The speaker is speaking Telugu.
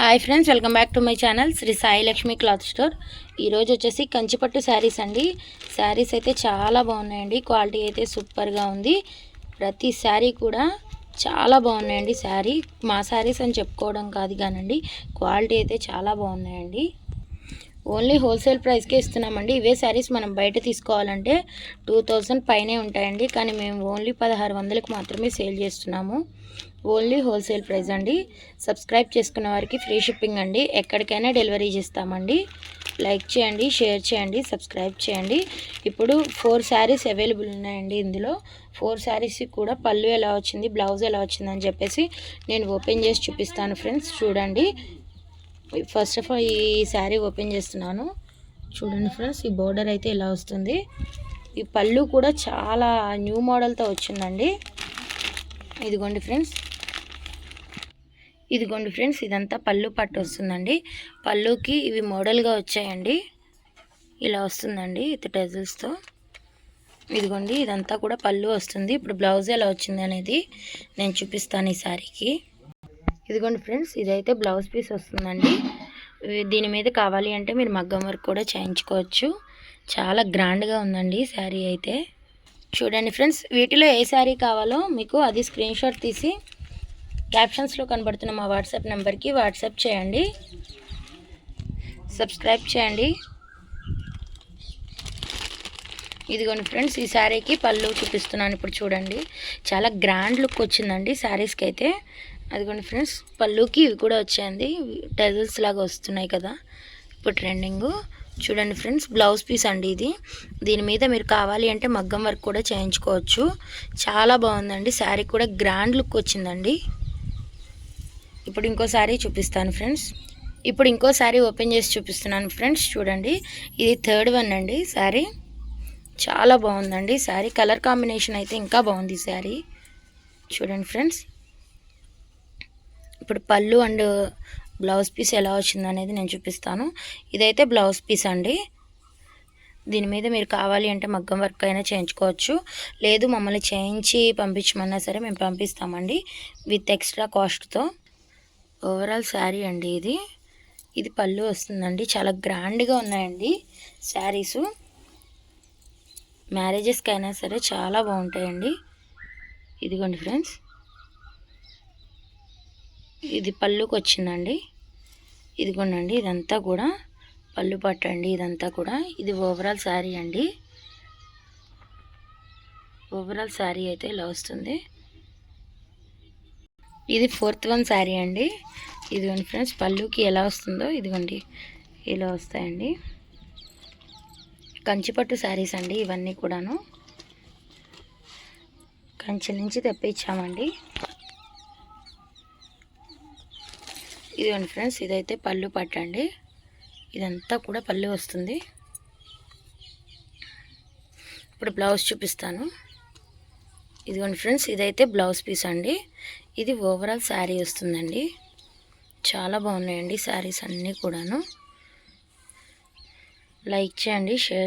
Hi friends welcome back to my channel Shri Sai Lakshmi cloth store ఈరోజు వచ్చేసి కంచిపట్టు శారీస్ అండి. శారీస్ అయితే చాలా బాగున్నాయండి. క్వాలిటీ అయితే సూపర్గా ఉంది. ప్రతి శారీ కూడా చాలా బాగున్నాయండి. శారీ మా శారీస్ అని చెప్పుకోవడం కాదు కానండి. క్వాలిటీ అయితే చాలా బాగున్నాయండి. ఓన్లీ హోల్సేల్ ప్రైస్కే ఇస్తున్నామండి. ఇవే శారీస్ మనం బయట తీసుకోవాలంటే టూ థౌజండ్ పైనే ఉంటాయండి. కానీ మేము ఓన్లీ పదహారు వందలకు మాత్రమే సేల్ చేస్తున్నాము. ఓన్లీ హోల్సేల్ ప్రైస్ అండి. సబ్స్క్రైబ్ చేసుకున్న వారికి ఫ్రీ షిప్పింగ్ అండి. ఎక్కడికైనా డెలివరీ చేస్తామండి. లైక్ చేయండి షేర్ చేయండి సబ్స్క్రైబ్ చేయండి. ఇప్పుడు ఫోర్ శారీస్ అవైలబుల్ ఉన్నాయండి ఇందులో. ఫోర్ శారీస్ కూడా పళ్ళు ఎలా వచ్చింది బ్లౌజ్ ఎలా వచ్చిందని చెప్పేసి నేను ఓపెన్ చేసి చూపిస్తాను ఫ్రెండ్స్. చూడండి. ఫస్ట్ ఆఫ్ ఆల్ ఈ శారీ ఓపెన్ చేస్తున్నాను. చూడండి ఫ్రెండ్స్ ఈ బోర్డర్ అయితే ఇలా వస్తుంది. ఈ పళ్ళు కూడా చాలా న్యూ మోడల్తో వచ్చిందండి. ఇదిగోండి ఫ్రెండ్స్ ఇదిగోండి ఫ్రెండ్స్ ఇదంతా పళ్ళు పట్టు వస్తుందండి. పళ్ళుకి ఇవి మోడల్గా వచ్చాయండి. ఇలా వస్తుందండి ఇది టెజల్స్తో ఇదిగోండి ఇదంతా కూడా పళ్ళు వస్తుంది. ఇప్పుడు బ్లౌజ్ ఎలా వచ్చింది అనేది నేను చూపిస్తాను ఈ శారీకి ఇదిగోండి ఫ్రెండ్స్ ఇదైతే బ్లౌజ్ పీస్ వస్తుందండి. దీని మీద కావాలి అంటే మీరు మగ్గం వర్క్ కూడా చేయించుకోవచ్చు. చాలా గ్రాండ్గా ఉందండి శారీ అయితే. చూడండి ఫ్రెండ్స్ వీటిలో ఏ శారీ కావాలో మీకు అది స్క్రీన్ షాట్ తీసి క్యాప్షన్స్లో కనబడుతున్న మా వాట్సాప్ నెంబర్కి వాట్సాప్ చేయండి. సబ్స్క్రైబ్ చేయండి. ఇదిగోండి ఫ్రెండ్స్ ఈ శారీకి పళ్ళు చూపిస్తున్నాను ఇప్పుడు చూడండి. చాలా గ్రాండ్ లుక్ వచ్చిందండి శారీస్కి అయితే. అదిగోండి ఫ్రెండ్స్ పళ్ళుకి ఇవి కూడా వచ్చాయండి. టెజల్స్ లాగా వస్తున్నాయి కదా. ఇప్పుడు ట్రెండింగ్. చూడండి ఫ్రెండ్స్ బ్లౌజ్ పీస్ అండి ఇది. దీని మీద మీరు కావాలి అంటే మగ్గం వర్క్ కూడా చేయించుకోవచ్చు. చాలా బాగుందండి. శారీ కూడా గ్రాండ్ లుక్ వచ్చిందండి. ఇప్పుడు ఇంకో శారీ చూపిస్తాను ఫ్రెండ్స్. ఇప్పుడు ఇంకో శారీ ఓపెన్ చేసి చూపిస్తున్నాను ఫ్రెండ్స్. చూడండి ఇది థర్డ్ వన్ అండి శారీ. చాలా బాగుందండి శారీ. కలర్ కాంబినేషన్ అయితే ఇంకా బాగుంది శారీ. చూడండి ఫ్రెండ్స్ ఇప్పుడు పళ్ళు అండ్ బ్లౌజ్ పీస్ ఎలా వచ్చింది అనేది నేను చూపిస్తాను. ఇదైతే బ్లౌజ్ పీస్ అండి. దీని మీద మీరు కావాలి అంటే మగ్గం వర్క్ అయినా చేయించుకోవచ్చు. లేదు మమ్మల్ని చేయించి పంపించమన్నా సరే మేము పంపిస్తామండి విత్ ఎక్స్ట్రా కాస్ట్తో ఓవరాల్ శారీ అండి ఇది. ఇది పళ్ళు వస్తుందండి. చాలా గ్రాండ్గా ఉన్నాయండి శారీసు. మ్యారేజెస్కి అయినా సరే చాలా బాగుంటాయండి. ఇదిగోండి ఫ్రెండ్స్. ఇది పళ్ళుకి వచ్చిందండి ఇదిగోండి ఇదంతా కూడా పళ్ళు పట్టండి ఇదంతా కూడా ఇది ఓవరాల్ శారీ అండి. ఓవరాల్ శారీ అయితే ఇలా వస్తుంది. ఇది ఫోర్త్ వన్ శారీ అండి. ఇదిగోండి ఫ్రెండ్స్ పళ్ళుకి ఎలా వస్తుందో ఇదిగోండి ఇలా వస్తాయండి. కంచిపట్టు శారీస్ అండి ఇవన్నీ కూడాను. కంచి నుంచి తెప్పించామండి. ఇదిగోండి ఫ్రెండ్స్ ఇదైతే పళ్ళు పట్టండి. ఇదంతా కూడా పళ్ళు వస్తుంది. ఇప్పుడు బ్లౌజ్ చూపిస్తాను. ఇదిగోండి ఫ్రెండ్స్ ఇదైతే బ్లౌజ్ పీస్ అండి. ఇది ఓవరాల్ శారీ వస్తుందండి. చాలా బాగున్నాయండి శారీస్ అన్నీ కూడాను. లైక్ చేయండి షేర్